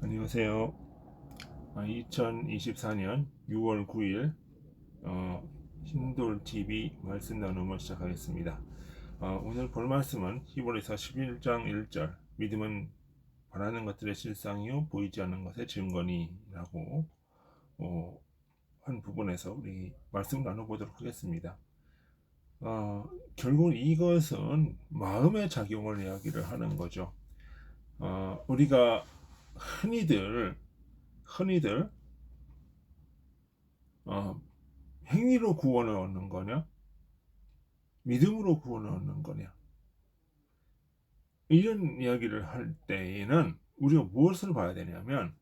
안녕하세요. 2024년 6월 9일 어, 신돌 TV 말씀 나눔을 시작하겠습니다. 어, 오늘 볼 말씀은 히브리서 11장 1절 믿음은 바라는 것들의 실상이요 보이지 않는 것의 증거니라고 어, 한 부분에서 우리 말씀 나눠보도록 하겠습니다. 어, 결국 이것은 마음의 작용을 이야기를 하는 거죠. 어, 우리가 흔히들 흔히들 어, 행위로 구원을 얻는 거냐? 믿음으로 구원을 얻는 거냐? 이런 이야기를 할 때에는 우리가 무엇을 봐야 되냐면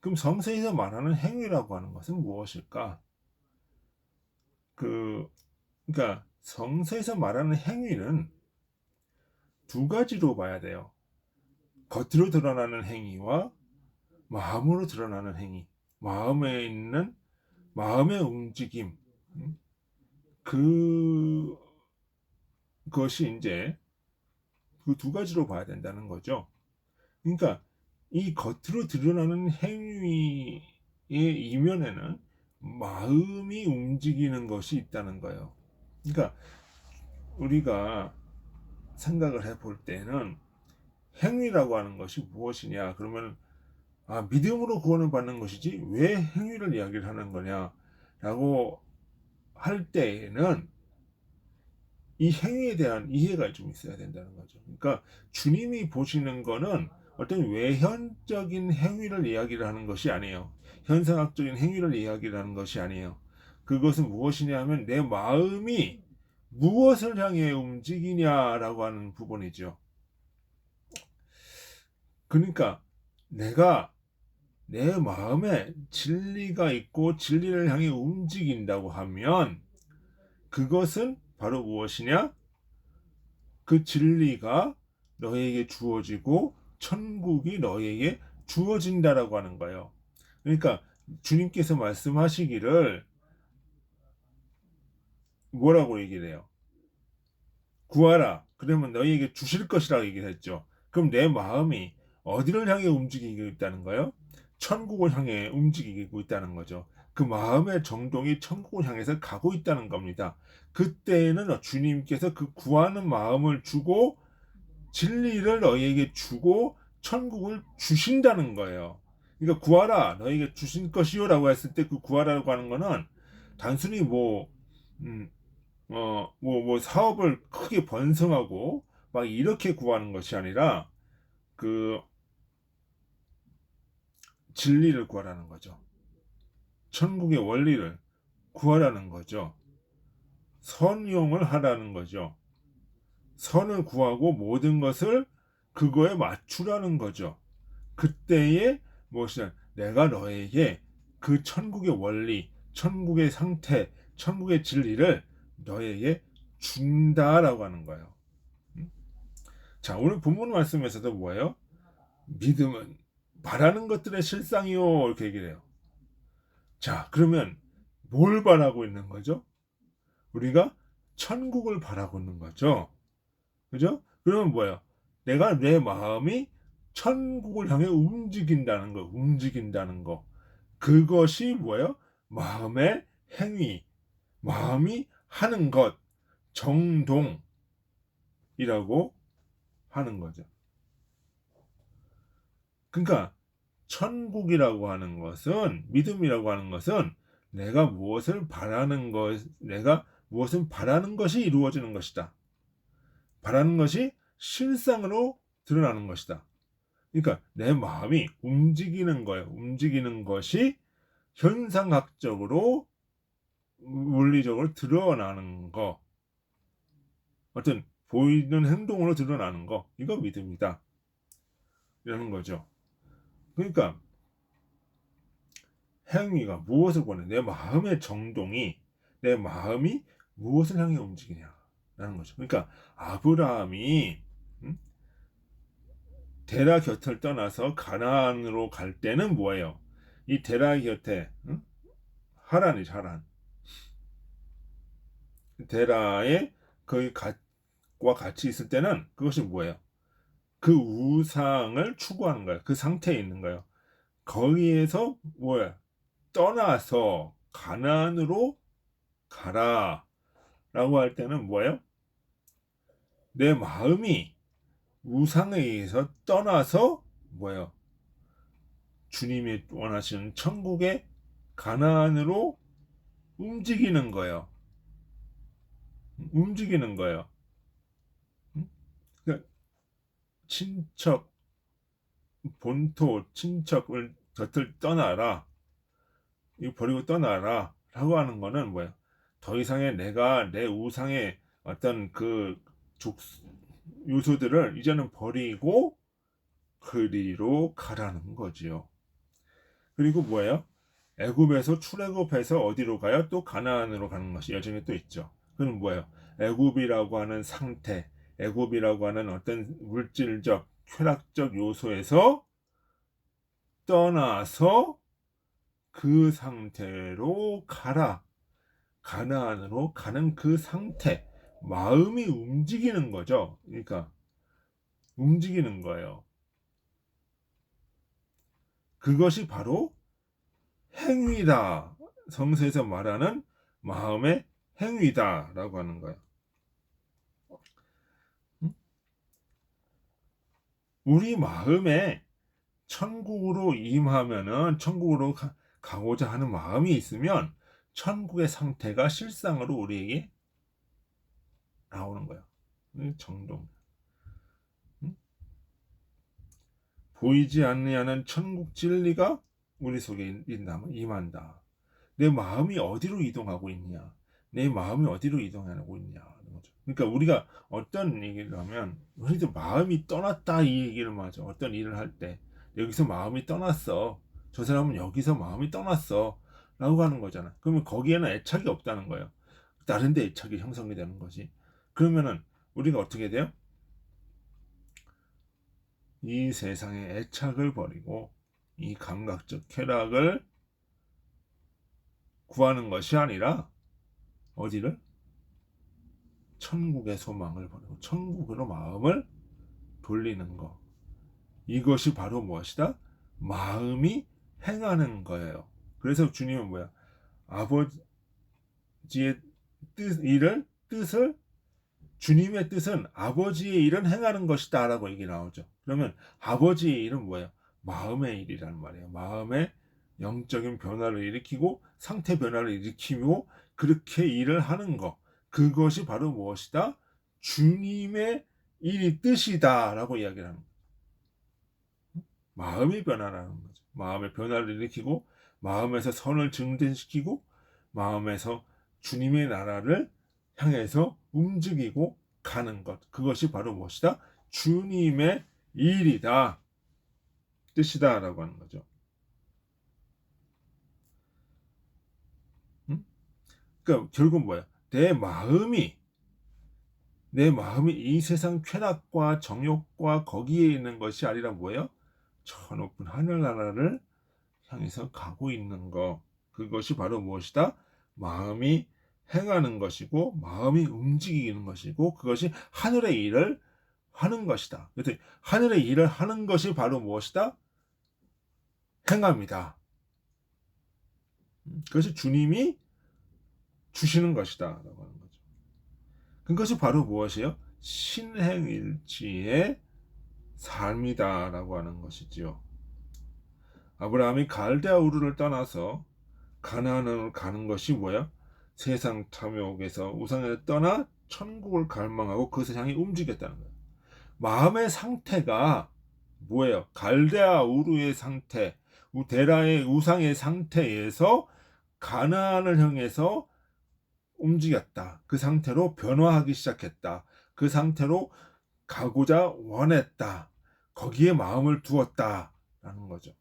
그럼 성서에서 말하는 행위라고 하는 것은 무엇일까? 그 그러니까 성서에서 말하는 행위는 두 가지로 봐야 돼요. 겉으로 드러나는 행위와 마음으로 드러나는 행위, 마음에 있는 마음의 움직임, 음? 그 그것이 이제 그 두 가지로 봐야 된다는 거죠. 그러니까 이 겉으로 드러나는 행위의 이면에는 마음이 움직이는 것이 있다는 거예요. 그러니까 우리가 생각을 해볼 때는 행위라고 하는 것이 무엇이냐? 그러면 아, 믿음으로 구원을 받는 것이지 왜 행위를 이야기를 하는 거냐라고 할 때에는 이 행위에 대한 이해가 좀 있어야 된다는 거죠. 그러니까 주님이 보시는 거는 어떤 외현적인 행위를 이야기를 하는 것이 아니에요. 현상학적인 행위를 이야기를 하는 것이 아니에요. 그것은 무엇이냐 하면 내 마음이 무엇을 향해 움직이냐라고 하는 부분이죠. 그러니까 내가 내 마음에 진리가 있고 진리를 향해 움직인다고 하면 그것은 바로 무엇이냐? 그 진리가 너에게 주어지고 천국이 너에게 주어진다라고 하는 거예요. 그러니까 주님께서 말씀하시기를 뭐라고 얘기를 해요? 구하라. 그러면 너희에게 주실 것이라고 얘기를 했죠. 그럼 내 마음이 어디를 향해 움직이고 있다는 거예요? 천국을 향해 움직이고 있다는 거죠. 그 마음의 정동이 천국을 향해서 가고 있다는 겁니다. 그때에는 주님께서 그 구하는 마음을 주고 진리를 너희에게 주고 천국을 주신다는 거예요. 그러니까 구하라 너희에게 주신 것이요라고 했을 때 그 구하라고 하는 거는 단순히 뭐 음, 어, 뭐, 뭐 사업을 크게 번성하고 막 이렇게 구하는 것이 아니라 그 진리를 구하라는 거죠. 천국의 원리를 구하라는 거죠. 선용을 하라는 거죠. 선을 구하고 모든 것을 그거에 맞추라는 거죠. 그때에 무엇이냐 내가 너에게 그 천국의 원리, 천국의 상태, 천국의 진리를 너에게 준다라고 하는 거예요. 음? 자, 오늘 본문 말씀에서도 뭐예요? 믿음은 바라는 것들의 실상이요. 이렇게 얘기를 해요. 자, 그러면 뭘 바라고 있는 거죠? 우리가 천국을 바라고 있는 거죠. 그죠? 그러면 뭐예요? 내가 내 마음이 천국을 향해 움직인다는 거, 움직인다는 거. 그것이 뭐예요? 마음의 행위, 마음이 하는 것, 정동이라고 하는 거죠. 그러니까 천국이라고 하는 것은 믿음이라고 하는 것은 내가 무엇을 바라는 것, 내가 무엇을 바라는 것이 이루어지는 것이다. 바라는 것이 실상으로 드러나는 것이다. 그러니까 내 마음이 움직이는 거예요. 움직이는 것이 현상학적으로 물리적으로 드러나는 거. 어떤 보이는 행동으로 드러나는 거. 이거 믿음이다. 이러는 거죠. 그러니까 행위가 무엇을 보내? 내 마음의 정동이 내 마음이 무엇을 향해 움직이냐라는 거죠. 그러니까 아브라함이 음? 데라 곁을 떠나서 가나안으로 갈 때는 뭐예요? 이 데라 곁에 음? 하란이 하란 데라에 거의 과 같이 있을 때는 그것이 뭐예요? 그 우상을 추구하는 거예요. 그 상태에 있는 거예요. 거기에서 뭐야? 떠나서 가나안으로 가라. 라고 할 때는 뭐예요? 내 마음이 우상에 의해서 떠나서 뭐예요? 주님이 원하시는 천국의 가나안으로 움직이는 거예요. 움직이는 거예요. 응? 그러니까 친척, 본토, 친척을 곁을 떠나라. 이거 버리고 떠나라. 라고 하는 거는 뭐예요? 더 이상의 내가 내 우상의 어떤 그 족, 요소들을 이제는 버리고 그리로 가라는 거지요. 그리고 뭐예요? 애굽에서 출애굽해서 어디로 가요? 또 가나안으로 가는 것이 여정이 또 있죠. 그건 뭐예요? 애굽이라고 하는 상태, 애굽이라고 하는 어떤 물질적, 쾌락적 요소에서 떠나서 그 상태로 가라. 가나안으로 가는 그 상태, 마음이 움직이는 거죠. 그러니까 움직이는 거예요. 그것이 바로 행위다. 성서에서 말하는 마음의 행위다라고 하는 거예요. 우리 마음에 천국으로 임하면은 천국으로 가, 가고자 하는 마음이 있으면 천국의 상태가 실상으로 우리에게 나오는 거예요. 정동. 보이지 않는 천국 진리가 우리 속에 임한다. 내 마음이 어디로 이동하고 있냐? 내 마음이 어디로 이동하고 있냐? 거죠. 그러니까 우리가 어떤 얘기를 하면 우리도 마음이 떠났다 이 얘기를 하죠. 어떤 일을 할 때 여기서 마음이 떠났어. 저 사람은 여기서 마음이 떠났어. 라고 하는 거잖아. 그러면 거기에는 애착이 없다는 거예요. 다른 데 애착이 형성이 되는 거지. 그러면은 우리가 어떻게 돼요? 이 세상의 애착을 버리고 이 감각적 쾌락을 구하는 것이 아니라 어디를? 천국의 소망을 버리고 천국으로 마음을 돌리는 것. 이것이 바로 무엇이다? 마음이 행하는 거예요. 그래서 주님은 뭐야? 아버지의 뜻, 일을, 뜻을 주님의 뜻은 아버지의 일은 행하는 것이다 라고 얘기 나오죠. 그러면 아버지의 일은 뭐예요? 마음의 일이라는 말이에요. 마음의 영적인 변화를 일으키고 상태 변화를 일으키고 그렇게 일을 하는 것. 그것이 바로 무엇이다? 주님의 일이 뜻이다 라고 이야기를 하는. 마음의 변화라는 거죠. 마음의 변화를 일으키고 마음에서 선을 증진시키고 마음에서 주님의 나라를 향해서 움직이고 가는 것. 그것이 바로 무엇이다? 주님의 일이다. 뜻이다. 라고 하는 거죠. 응? 그러니까 결국 뭐야? 내 마음이 내 마음이 이 세상 쾌락과 정욕과 거기에 있는 것이 아니라 뭐예요? 저 높은 하늘나라를 향해서 가고 있는 거. 그것이 바로 무엇이다? 마음이 행하는 것이고 마음이 움직이는 것이고 그것이 하늘의 일을 하는 것이다. 그래서 하늘의 일을 하는 것이 바로 무엇이다? 행합니다. 그것이 주님이 주시는 것이다. 라고 하는 거죠. 그것이 바로 무엇이에요? 신행일치의 삶이다. 라고 하는 것이지요. 아브라함이 갈대아 우르를 떠나서 가나안으로 가는 것이 뭐야? 세상 탐욕에서 우상에 떠나 천국을 갈망하고 그것을 향해 움직였다는 거예요. 마음의 상태가 뭐예요? 갈대아 우르의 상태, 데라의 우상의 상태에서 가나안을 향해서 움직였다. 그 상태로 변화하기 시작했다. 그 상태로 가고자 원했다. 거기에 마음을 두었다. 라는 거죠.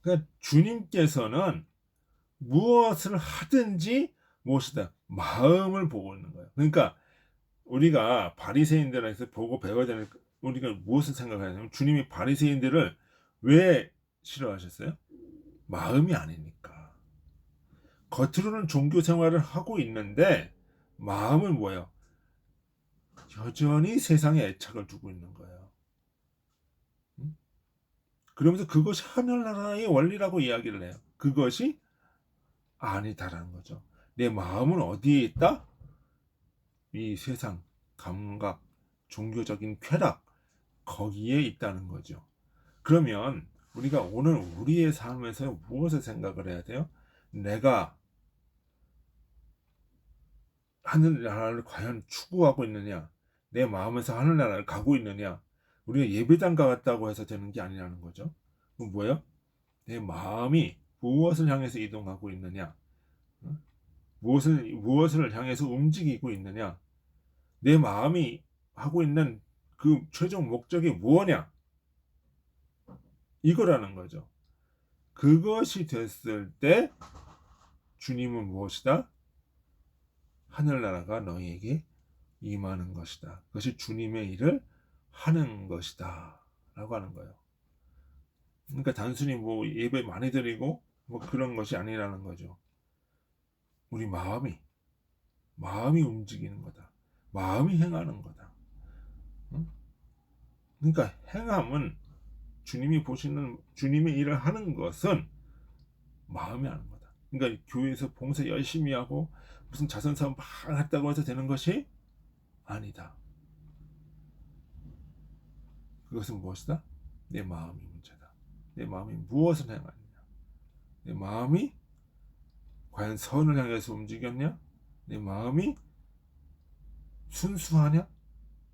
그러니까 주님께서는 무엇을 하든지 무엇이다 마음을 보고 있는 거예요. 그러니까 우리가 바리새인들에서 보고 배워야 되는 우리가 무엇을 생각하냐면 주님이 바리새인들을 왜 싫어하셨어요? 마음이 아니니까. 겉으로는 종교 생활을 하고 있는데 마음은 뭐예요? 여전히 세상에 애착을 두고 있는 거예요. 응? 그러면서 그것이 하늘나라의 원리라고 이야기를 해요. 그것이 아니다라는 거죠. 내 마음은 어디에 있다? 이 세상, 감각, 종교적인 쾌락, 거기에 있다는 거죠. 그러면 우리가 오늘 우리의 삶에서 무엇을 생각을 해야 돼요? 내가 하늘나라를 과연 추구하고 있느냐? 내 마음에서 하늘나라를 가고 있느냐? 우리가 예배당 가갔다고 해서 되는 게 아니라는 거죠. 그럼 뭐예요? 내 마음이 무엇을 향해서 이동하고 있느냐? 어? 무엇을 무엇을 향해서 움직이고 있느냐? 내 마음이 하고 있는 그 최종 목적이 무엇냐? 이거라는 거죠. 그것이 됐을 때 주님은 무엇이다? 하늘나라가 너희에게 임하는 것이다. 그것이 주님의 일을 하는 것이다. 라고 하는 거예요. 그러니까 단순히 뭐 예배 많이 드리고 뭐 그런 것이 아니라는 거죠. 우리 마음이, 마음이 움직이는 거다. 마음이 행하는 거다. 응? 그러니까 행함은 주님이 보시는 주님의 일을 하는 것은 마음이 하는 거다. 그러니까 교회에서 봉사 열심히 하고 무슨 자선사업 막 했다고 해서 되는 것이 아니다. 그것은 무엇이다? 내 마음이 문제다. 내 마음이 무엇을 행하느냐? 내 마음이 과연 선을 향해서 움직였냐? 내 마음이 순수하냐?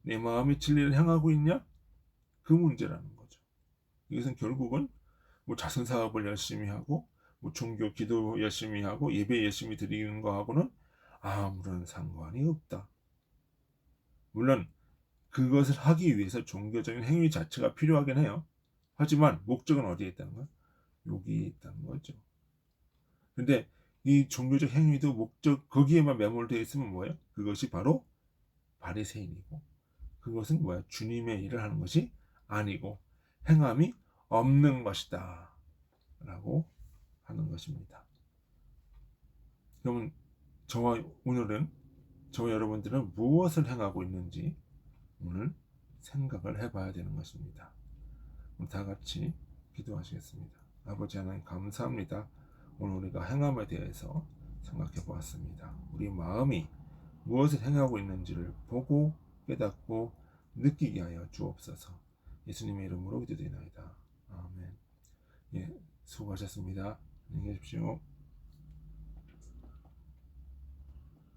내 마음이 진리를 향하고 있냐? 그 문제라는 거죠. 이것은 결국은 뭐 자선 사업을 열심히 하고 뭐 종교 기도 열심히 하고 예배 열심히 드리는 거하고는 아무런 상관이 없다. 물론 그것을 하기 위해서 종교적인 행위 자체가 필요하긴 해요. 하지만 목적은 어디에 있다는 거야? 여기에 있다는 거죠. 근데 이 종교적 행위도 목적 거기에만 매몰되어 있으면 뭐예요? 그것이 바로 바리새인이고 그것은 뭐야? 주님의 일을 하는 것이 아니고 행함이 없는 것이다. 라고 하는 것입니다. 그러면 저와 오늘은 저와 여러분들은 무엇을 행하고 있는지 오늘 생각을 해봐야 되는 것입니다. 다 같이 기도하시겠습니다. 아버지 하나님 감사합니다. 오늘 우리가 행함에 대해서 생각해 보았습니다. 우리 마음이 무엇을 행하고 있는지를 보고 깨닫고 느끼게 하여 주옵소서. 예수님의 이름으로 기도드리나이다. 아멘. 예, 수고하셨습니다. 안녕히 계십시오.